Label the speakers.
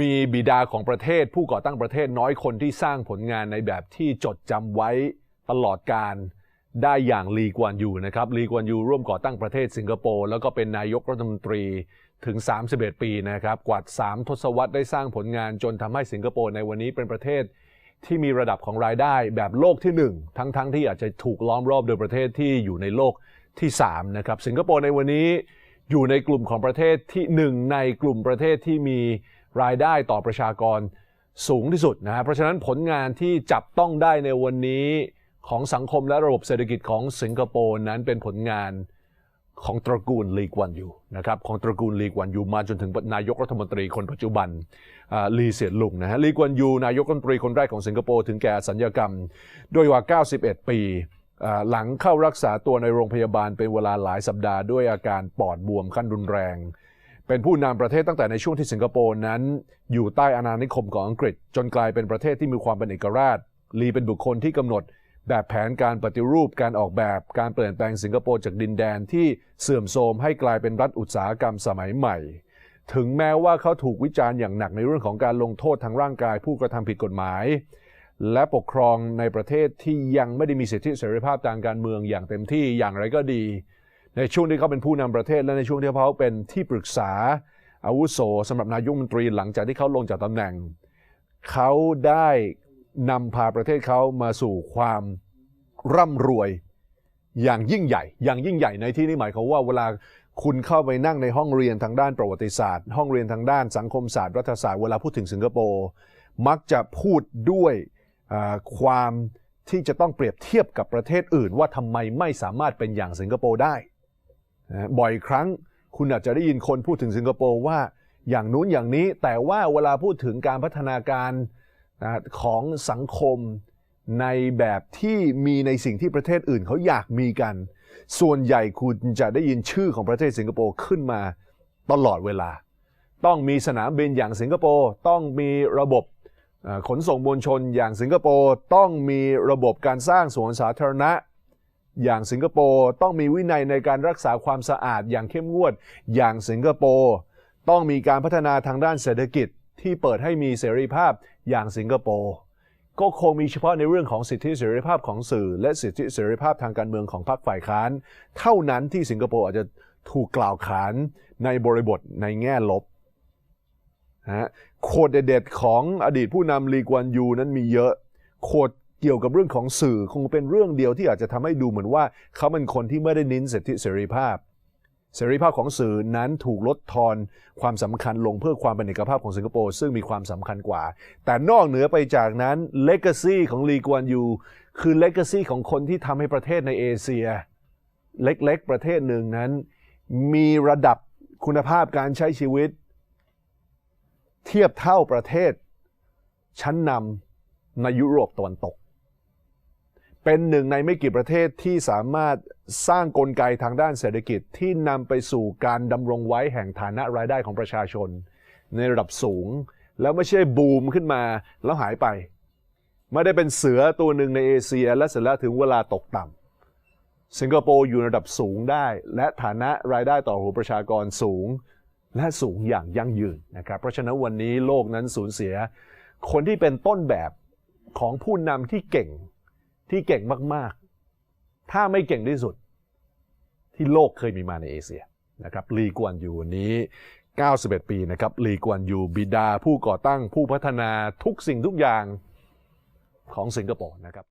Speaker 1: มีบิดาของประเทศ ผู้ก่อตั้งประเทศน้อยคนที่สร้างผลงานในแบบที่จดจำไว้ตลอดการได้อย่างลีกวนยูนะครับลีกวนยูร่วมก่อตั้งประเทศสิงคโปร์แล้วก็เป็นนายกรัฐมนตรีถึง 31 ปีนะครับกว่า 3 ทศวรรษได้สร้างผลงานจนทำให้สิงคโปร์ในวันนี้เป็นประเทศที่มีระดับของรายได้แบบโลกที่ 1 ทั้งๆทที่อาจจะถูกล้อมรอบโดยประเทศที่อยู่ในโลกที่ 3 นะครับ สิงคโปร์ในวันนี้อยู่ในกลุ่มของประเทศที่ 1 ในกลุ่มประเทศที่มี รายได้ต่อประชากรสูงที่สุดนะฮะเพราะฉะนั้นผลงานที่จับต้องได้ในวันนี้ของสังคมและระบบเศรษฐกิจของสิงคโปร์นั้นเป็นผลงานของตระกูลลีกวันยูนะครับของตระกูลลีกวันยูมาจนถึงนายกรัฐมนตรีคนปัจจุบันลีเสียนลุงนะฮะลีกวันยูนายกรัฐมนตรีคนแรกของสิงคโปร์ถึงแก่สัญญกรรมโดยว่า 91 ปีอ่าหลังเข้ารักษาตัวในโรงพยาบาลเป็นเวลาหลายสัปดาห์ด้วยอาการปอดบวมขั้นรุนแรง เป็นผู้นำประเทศตั้งแต่ในช่วงที่สิงคโปร์นั้น อยู่ใต้อาณานิคมของอังกฤษ จนกลายเป็นประเทศที่มีความเป็นเอกราช ลีเป็นบุคคลที่กำหนด แบบแผนการปฏิรูปการออกแบบการเปลี่ยนแปลงสิงคโปร์จากดินแดนที่เสื่อมโทรมให้กลายเป็นรัฐอุตสาหกรรมสมัยใหม่ ถึงแม้ว่าเขาถูกวิจารณ์อย่างหนักในเรื่องของการลงโทษทางร่างกายผู้กระทำผิดกฎหมาย และปกครองในประเทศที่ยังไม่ได้มีสิทธิเสรีภาพทางการเมืองอย่างเต็มที่อย่างไรก็ดี ในช่วงที่เขาเป็นผู้นำประเทศและในช่วงที่เขาเป็นที่ปรึกษาอาวุโสสำหรับนายกรัฐมนตรีหลังจากที่เขาลงจากตำแหน่ง เขาได้นำพาประเทศเขามาสู่ความร่ำรวยอย่างยิ่งใหญ่ อย่างยิ่งใหญ่ในที่นี้หมายความว่าเวลาคุณเข้าไปนั่งในห้องเรียนทางด้านประวัติศาสตร์ ห้องเรียนทางด้านสังคมศาสตร์รัฐศาสตร์เวลาพูดถึงสิงคโปร์มักจะพูดด้วยความที่จะต้องเปรียบเทียบกับประเทศอื่น ว่าทำไมไม่สามารถเป็นอย่างสิงคโปร์ได้ บ่อยครั้งคุณอาจจะได้ยินคนพูดถึงสิงคโปร์ว่าอย่างนู้นอย่างนี้แต่ว่าเวลาพูดถึงการพัฒนาการของสังคมในแบบที่มีในสิ่งที่ประเทศอื่นเขาอยากมีกัน ส่วนใหญ่คุณจะได้ยินชื่อของประเทศสิงคโปร์ขึ้นมาตลอดเวลา ต้องมีสนามบินอย่างสิงคโปร์ต้องมีระบบขนส่งมวลชนอย่างสิงคโปร์ต้องมีระบบการสร้างสวนสาธารณะ อย่างสิงคโปร์ต้องมีวินัยในการรักษาความสะอาดอย่างเข้มงวด อย่างสิงคโปร์ต้องมีการพัฒนาทางด้านเศรษฐกิจที่เปิดให้มีเสรีภาพอย่างสิงคโปร์ก็คงมีเฉพาะในเรื่องของสิทธิเสรีภาพของสื่อ และสิทธิเสรีภาพทางการเมืองของพรรคฝ่ายค้าน เท่านั้นที่สิงคโปร์อาจจะถูกกล่าวขานในบริบทในแง่ลบนะฮะโคดเด็ดๆของอดีตผู้นำลีกวนยูนั้นมีเยอะโคด เกี่ยวกับเรื่องของสื่อคงเป็นเรื่องเดียวที่อาจจะทำให้ดูเหมือนว่าเขาเป็นคนที่ไม่ได้เน้นสิทธิเสรีภาพ เสรีภาพของสื่อนั้นถูกลดทอนความสำคัญลงเพื่อความเป็นเอกภาพของสิงคโปร์ซึ่งมีความสำคัญกว่า แต่นอกเหนือไปจากนั้นเลก a ซีของลีกวนยูคือเลก a ซีของคนที่ทำให้ประเทศในเอเชีย เล็กๆประเทศหนึ่งนั้น มีระดับคุณภาพการใช้ชีวิต เทียบเท่าประเทศชั้นนำในยุโรปตะวันตก เป็นหนึ่งในไม่กี่ประเทศที่สามารถสร้างกลไกทางด้านเศรษฐกิจที่นำไปสู่การดำรงไว้แห่งฐานะรายได้ของประชาชน ในระดับสูง แล้วไม่ใช่บูมขึ้นมาแล้วหายไป ไม่ได้เป็นเสือตัวหนึ่งในเอเชีย และเสร็จแล้วถึงเวลาตกต่ำสิงคโปร์อยู่ในระดับสูงได้ และฐานะรายได้ต่อหัวประชากรสูง และสูงอย่างยั่งยืนนะครับเพราะฉะนั้นวันนี้โลกนั้นสูญเสีย คนที่เป็นต้นแบบของผู้นำที่เก่ง ที่เก่งมากๆ ถ้าไม่เก่งที่สุด ที่โลกเคยมีมาในเอเชียนะครับลีกวนยูวันนี้ 91 ปีนะครับลีกวนยูบิดาผู้ก่อตั้งผู้พัฒนาทุกสิ่งทุกอย่างของสิงคโปร์นะครับ